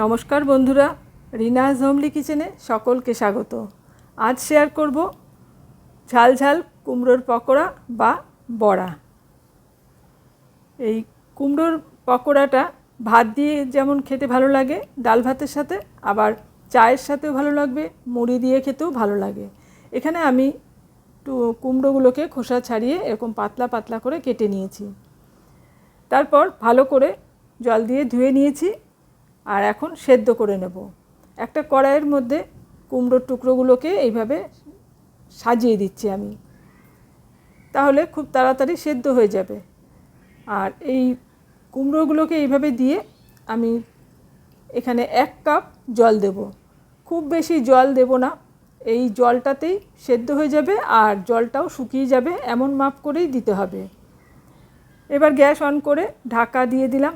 নমস্কার বন্ধুরা রিনাজ হোমলি কিচেনে সকলকে স্বাগত। আজ শেয়ার করব ঝাল ঝাল কুমড়োর পকোড়া বা বড়া। এই কুমড়োর পকোড়াটা ভাত দিয়ে যেমন খেতে ভালো লাগে, ডাল ভাতের সাথে, আবার চায়ের সাথেও ভালো লাগবে, মুড়ি দিয়ে খেতেও ভালো লাগে। এখানে আমি একটু কুমড়োগুলোকে খোসা ছাড়িয়ে এরকম পাতলা পাতলা করে কেটে নিয়েছি। তারপর ভালো করে জল দিয়ে ধুয়ে নিয়েছি। আর এখন সেদ্ধ করে নেব। একটা কড়াইয়ের মধ্যে কুমড়োর টুকরোগুলোকে এইভাবে সাজিয়ে দিচ্ছি আমি। তাহলে খুব তাড়াতাড়ি সেদ্ধ হয়ে যাবে। আর এই কুমড়োগুলোকে এইভাবে দিয়ে আমি এখানে এক কাপ জল দেব। খুব বেশি জল দেব না। এই জলটাতেই সেদ্ধ হয়ে যাবে আর জলটাও শুকিয়ে যাবে, এমন মাপ করেই দিতে হবে। এবার গ্যাস অন করে ঢাকা দিয়ে দিলাম।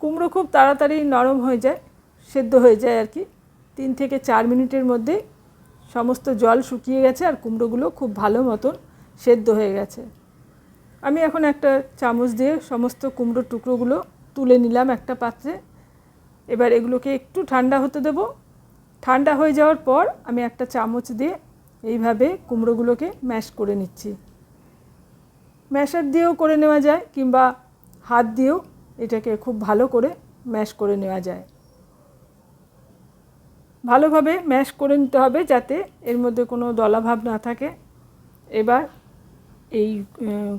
কুমড়ো খুব তাড়াতাড়ি নরম হয়ে যায়, সেদ্ধ হয়ে যায় আর কি। তিন থেকে চার মিনিটের মধ্যে সমস্ত জল শুকিয়ে গেছে আর কুমড়োগুলো খুব ভালো মতন সেদ্ধ হয়ে গেছে। আমি এখন একটা চামচ দিয়ে সমস্ত কুমড়োর টুকরোগুলো তুলে নিলাম একটা পাত্রে। এবার এগুলোকে একটু ঠান্ডা হতে দেব। ঠান্ডা হয়ে যাওয়ার পর আমি একটা চামচ দিয়ে এইভাবে কুমড়োগুলোকে ম্যাশ করে নিচ্ছি। ম্যাশার দিয়েও করে নেওয়া যায় কিংবা হাত দিয়েও এটাকে খুব ভালো করে ম্যাশ করে নেওয়া যায়। ভালোভাবে ম্যাশ করে নিতে হবে যাতে এর মধ্যে কোনো দলাভাব না থাকে। এবার এই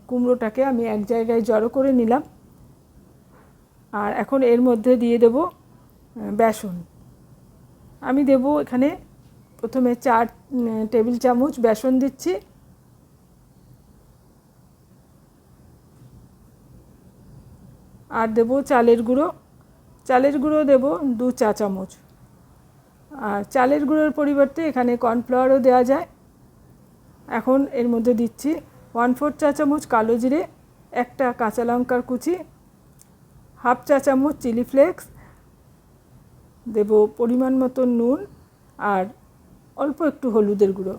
কুমড়োটাকে আমি এক জায়গায় জড়ো করে নিলাম। আর এখন এর মধ্যে দিয়ে দেব বেসন। আমি দেব এখানে প্রথমে চার টেবিল চামচ বেসন দিচ্ছি। আর দেবো চালের গুঁড়ো। চালের গুঁড়ো দেবো দু চা চামচ। আর চালের গুঁড়োর পরিবর্তে এখানে কর্নফ্লাওয়ারও দেওয়া যায়। এখন এর মধ্যে দিচ্ছি ওয়ান ফোর চা চামচ কালো জিরে, একটা কাঁচা লঙ্কার কুচি, হাফ চা চামচ চিলি ফ্লেক্স, দেব পরিমাণ মতো নুন আর অল্প একটু হলুদের গুঁড়ো।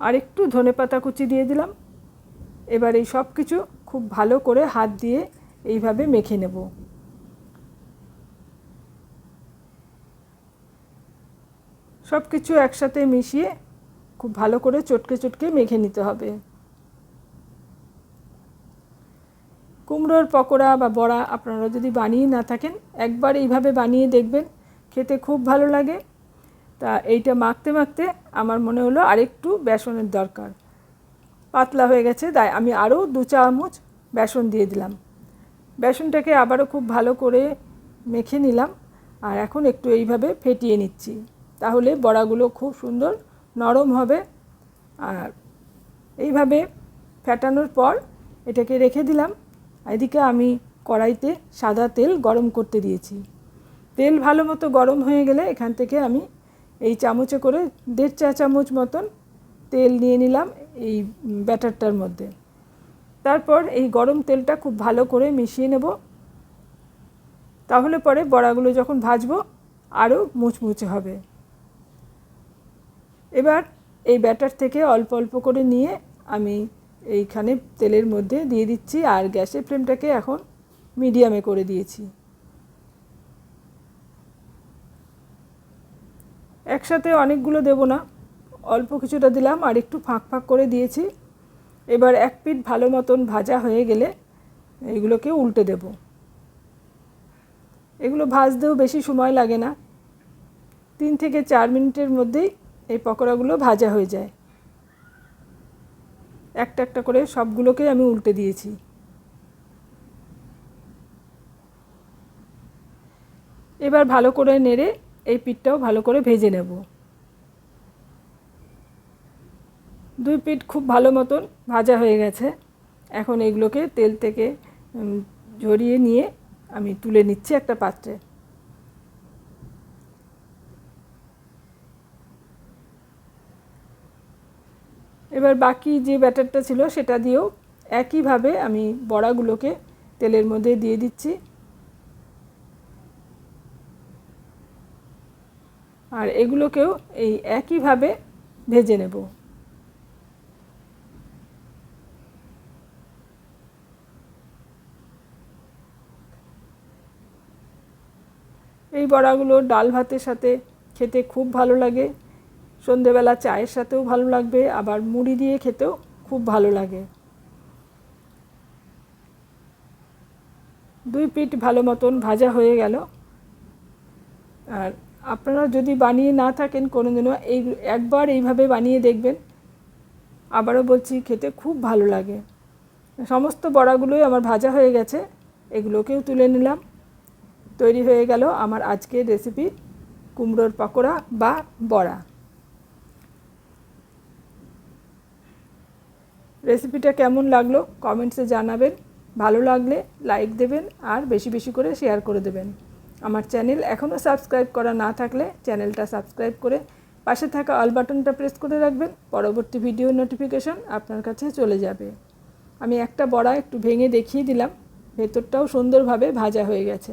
আর একটু ধনে পাতা কুচি দিয়ে দিলাম। এবার এই সব কিছু খুব ভালো করে হাত দিয়ে এইভাবে মেখে নেব। সব কিছু একসাথে মিশিয়ে খুব ভালো করে চটকে চটকে মেখে নিতে হবে। কুমড়োর পকোড়া বা বড়া আপনারা যদি বানিয়ে না থাকেন, একবার এইভাবে বানিয়ে দেখবেন, খেতে খুব ভালো লাগে। তা এইটা মাখতে মাখতে আমার মনে হলো আরেকটু বেসনের দরকার। পাতলা হয়ে গেছে, তাই আমি আরও দু চামচ বেসন দিয়ে দিলাম। বেসনটাকে আবারও খুব ভালো করে মেখে নিলাম আর এখন একটু এইভাবে ফেটিয়ে নিচ্ছি। তাহলে বড়াগুলো খুব সুন্দর নরম হবে আর এইভাবে ফেটানোর পর এটাকে রেখে দিলাম। এদিকে আমি কড়াইতে সাদা তেল গরম করতে দিয়েছি। তেল ভালো মতো গরম হয়ে গেলে এখান থেকে আমি এই চামচে করে দেড় চা চামচ মতন তেল নিয়ে নিলাম এই ব্যাটারটার মধ্যে। তারপর এই গরম তেলটা খুব ভালো করে মিশিয়ে নেব। তাহলে পরে বড়াগুলো যখন ভাজবো, আরও মুচমুচে হবে। এবার এই ব্যাটার থেকে অল্প অল্প করে নিয়ে আমি এইখানে তেলের মধ্যে দিয়ে দিচ্ছি আর গ্যাসের ফ্লেমটাকে এখন মিডিয়ামে করে দিয়েছি। একসাথে অনেকগুলো দেব না। অল্প কিছুটা দিলাম আর একটু ফাঁক ফাঁক করে দিয়েছি। এবার এক পিঠ ভালো মতন ভাজা হয়ে গেলে এগুলোকে উল্টে দেব। এগুলো ভাজতেও বেশি সময় লাগে না। তিন থেকে চার মিনিটের মধ্যেই এই পকোড়াগুলো ভাজা হয়ে যায়। একটা একটা করে সবগুলোকে আমি উল্টে দিয়েছি। এবার ভালো করে নেড়ে এই পিঠটাও ভালো করে ভেজে নেব। দুই পিঠ খুব ভালো মতন ভাজা হয়ে গেছে। এখন এগুলোকে তেল থেকে ঝরিয়ে নিয়ে আমি তুলে নিচ্ছি একটা পাত্রে। এবার বাকি যে ব্যাটারটা ছিল সেটা দিয়েও একইভাবে আমি বড়াগুলোকে তেলের মধ্যে দিয়ে দিচ্ছি। আর এগুলোকেও এই একইভাবে ভেজে নেব। এই বড়াগুলো ডাল ভাতের সাথে খেতে খুব ভালো লাগে। সন্ধেবেলা চায়ের সাথেও ভালো লাগবে, আবার মুড়ি দিয়ে খেতেও খুব ভালো লাগে। দুই পিঠ ভালো মতন ভাজা হয়ে গেল। আর আপনারা যদি বানিয়ে না থাকেন কোনো দিনও এই একবার এইভাবে বানিয়ে দেখবেন। আবারও বলছি, খেতে খুব ভালো লাগে। সমস্ত বড়াগুলোই আমার ভাজা হয়ে গেছে, এগুলোকেও তুলে নিলাম। তৈরি হয়ে গেল আমার আজকের রেসিপি কুমড়োর পকোড়া বা বড়া। রেসিপিটা কেমন লাগল কমেন্টসে জানাবেন। ভালো লাগলে লাইক দেবেন আর বেশি বেশি করে শেয়ার করে দেবেন। আমার চ্যানেল এখনও সাবস্ক্রাইব করা না থাকলে চ্যানেলটা সাবস্ক্রাইব করে পাশে থাকা অল বাটনটা প্রেস করে রাখবেন। পরবর্তী ভিডিও নোটিফিকেশন আপনার কাছে চলে যাবে। আমি একটা বড়া একটু ভেঙে দেখিয়ে দিলাম। ভেতরটাও সুন্দরভাবে ভাজা হয়ে গেছে।